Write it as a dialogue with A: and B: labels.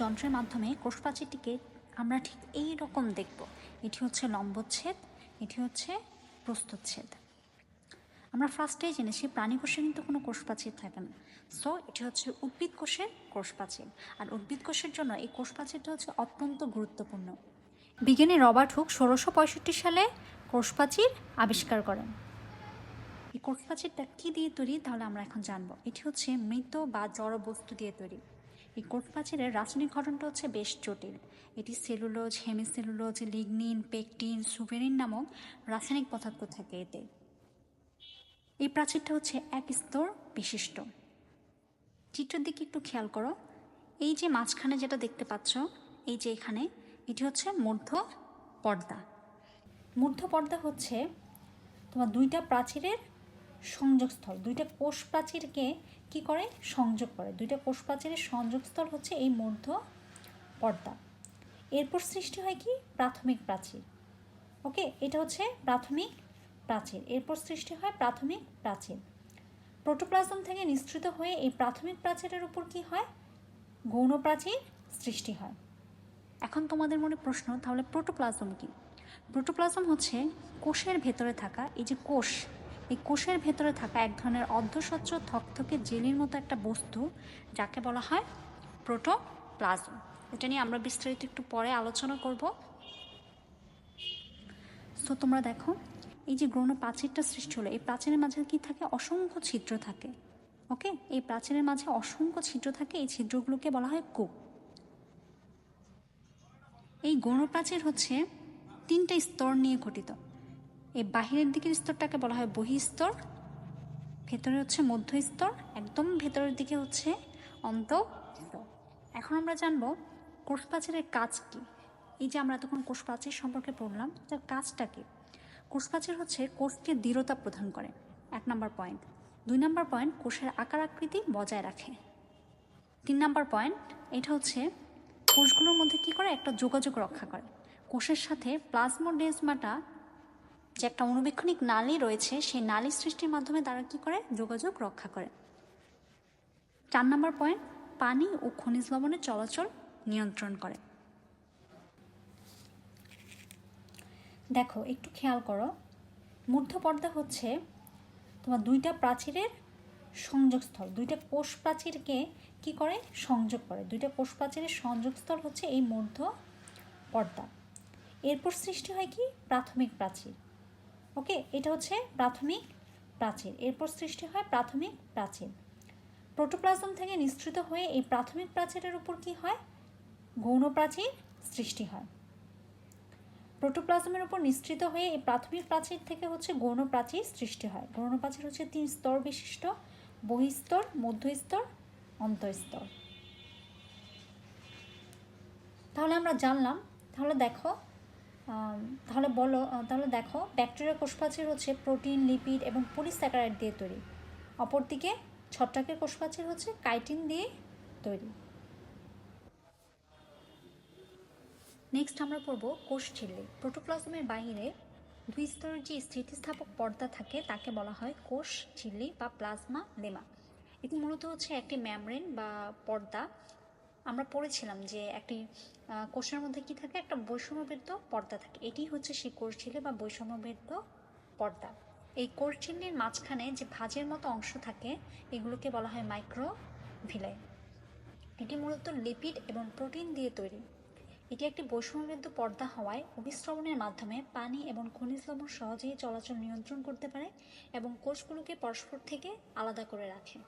A: যন্ত্রের মাধ্যমে কোষপ্রাচীরটিকে আমরা ঠিক এই রকম দেখব। এটি হচ্ছে লম্বচ্ছেদ, এটি হচ্ছে প্রস্তুচ্ছেদ আমরা ফার্স্টেই জেনেছি প্রাণী কোষে কিন্তু কোনো কোষপ্রাচীর থাকে না। সো এটি হচ্ছে উদ্ভিদ কোষের কোষপ্রাচীর আর উদ্ভিদ কোষের জন্য এই কোষপ্রাচীরটা হচ্ছে অত্যন্ত গুরুত্বপূর্ণ। বিজ্ঞানী রবার্ট হুক ষোলোশো পঁয়ষট্টি সালে কোষপ্রাচীর আবিষ্কার করেন। এই কোষপ্রাচীরটা কী দিয়ে তৈরি তাহলে আমরা এখন জানব। এটি হচ্ছে মৃত বা জড় বস্তু দিয়ে তৈরি। এই কোষপ্রাচীরের রাসায়নিক গঠনটা হচ্ছে বেশ জটিল। এটি cellulose, hemicellulose, lignin, pectin suberin নামক রাসায়নিক পদার্থ থাকে এতে। এই প্রাচীরটা হচ্ছে এক স্তর বিশিষ্ট। চিত্রের দিকে একটু খেয়াল করো। এই যে মাঝখানে যেটা দেখতে পাচ্ছ, এই যে এখানে, এটি হচ্ছে মধ্য পর্দা। মধ্য পর্দা হচ্ছে তোমার দুইটা প্রাচীরের সংযোগস্থল। দুইটা কোষ প্রাচীরকে কি করে? সংযোগ করে। দুইটা কোষ প্রাচীরের সংযোগস্থল হচ্ছে এই মধ্য পর্দা। এরপর সৃষ্টি হয় কি? প্রাথমিক প্রাচীর। ওকে? এটা হচ্ছে প্রাথমিক প্রাচীর। এরপর সৃষ্টি হয় প্রাথমিক প্রাচীর। প্রোটোপ্লাজম থেকে নিঃসৃত হয়ে এই প্রাথমিক প্রাচীরের উপর কি হয়? গৌণ প্রাচীর সৃষ্টি হয়। এখন তোমাদের মনে প্রশ্ন, তাহলে প্রোটোপ্লাজম কি? প্রোটোপ্লাজম হচ্ছে কোষের ভেতরে থাকা এই যে কোষ এই কোষের ভেতরে থাকা এক ধরনের অর্ধস্বচ্ছ থকথকে জেলির মতো একটা বস্তু, যাকে বলা হয় প্রোটোপ্লাজম। এটা নিয়ে আমরা বিস্তারিত একটু পরে আলোচনা করব। সো তোমরা দেখো, এই যে গ্রহণ প্রাচীরটা সৃষ্টি হলো, এই প্রাচীরের মাঝে কি থাকে? অসংখ্য ছিদ্র থাকে। ওকে? এই প্রাচীরের মাঝে অসংখ্য ছিদ্র থাকে, এই ছিদ্রগুলোকে বলা হয় কূপ এই গৌণ প্রাচীর হচ্ছে তিনটা স্তর নিয়ে গঠিত। এই বাহিরের দিকের স্তরটাকে বলা হয় বহিস্তর ভেতরে হচ্ছে মধ্য স্তর, একদম ভেতরের দিকে হচ্ছে অন্ত এখন আমরা জানব কোষ প্রাচীরের কাজ কী? এই যে আমরা তখন কোষ সম্পর্কে পড়লাম তার কাজটা কী কোষ হচ্ছে কোষকে দৃঢ়তা প্রদান করে। এক নম্বর পয়েন্ট। দুই নম্বর পয়েন্ট, কোষের আকার আকৃতি বজায় রাখে। তিন নম্বর পয়েন্ট, এটা হচ্ছে কোষগুলোর মধ্যে কি করে? একটা যোগাযোগ রক্ষা করে। কোষের সাথে প্লাজমোডেজমাটা যে একটা অনুবীক্ষণিক নালী রয়েছে, সেই নালী সৃষ্টির মাধ্যমে তারা কি করে? যোগাযোগ রক্ষা করে। চার নম্বর পয়েন্ট পানি ও খনিজ লবণের চলাচল নিয়ন্ত্রণ করে। দেখো, একটু খেয়াল করো। মধ্যপর্দা হচ্ছে তোমার দুইটা প্রাচীরের সংযোগস্থল। দুইটা কোষ প্রাচীরকে কি করে? সংযোগ করে। দুইটা কোষ প্রাচীরের সংযোগস্থল হচ্ছে এই মধ্য পর্দা। এরপর সৃষ্টি হয় কি? প্রাথমিক প্রাচীর। ওকে, এটা হচ্ছে প্রাথমিক প্রাচীর এরপর সৃষ্টি হয় প্রাথমিক প্রাচীর প্রোটোপ্লাজম থেকে নিঃসৃত হয়ে এই প্রাথমিক প্রাচীরের উপর কি হয়? গৌণ প্রাচীর সৃষ্টি হয়। প্রোটোপ্লাজমের উপর নিঃসৃত হয়ে এই প্রাথমিক প্রাচীর থেকে হচ্ছে গৌণ প্রাচীর সৃষ্টি হয়। গৌণ প্রাচীর হচ্ছে তিন স্তর বিশিষ্ট, বহিস্তর, মধ্যস্তর, অন্তঃস্তর। তাহলে আমরা জানলাম, তাহলে দেখো তাহলে বলো তাহলে দেখো ব্যাকটেরিয়া কোষপ্রাচীর হচ্ছে প্রোটিন লিপিড এবং পলিস্যাকারাইড দিয়ে তৈরি। অপরদিকে ছত্রাকের কোষপ্রাচীর হচ্ছে কাইটিন দিয়ে তৈরি। নেক্সট আমরা পড়ব কোষ ঝিল্লি। প্রোটোপ্লাজমের বাইরে দুই স্তরের যে স্থিতিস্থাপক পর্দা থাকে, তাকে বলা হয় কোষ ঝিল্লি বা প্লাজমা লেমা। এটি মূলত হচ্ছে একটি ম্যামরেন বা পর্দা আমরা পড়েছিলাম যে একটি কোষের মধ্যে কি থাকে? একটা বৈষম্যবৃত্ত পর্দা থাকে। এটি হচ্ছে সেই কোষ ঝিল্লি বা বৈষম্যবৃত্ত পর্দা। এই কোষ ঝিল্লির মাঝখানে যে ভাঁজের মতো অংশ থাকে, এগুলোকে বলা হয় মাইক্রো ভিলাই এটি মূলত লিপিড এবং প্রোটিন দিয়ে তৈরি। এটি একটি বৈষম্যবৃদ্ধ পর্দা হওয়ায় অভিস্রবণের মাধ্যমে পানি এবং খনিজ লবণ সহজেই চলাচল নিয়ন্ত্রণ করতে পারে এবং কোষগুলোকে পরস্পর থেকে আলাদা করে রাখে।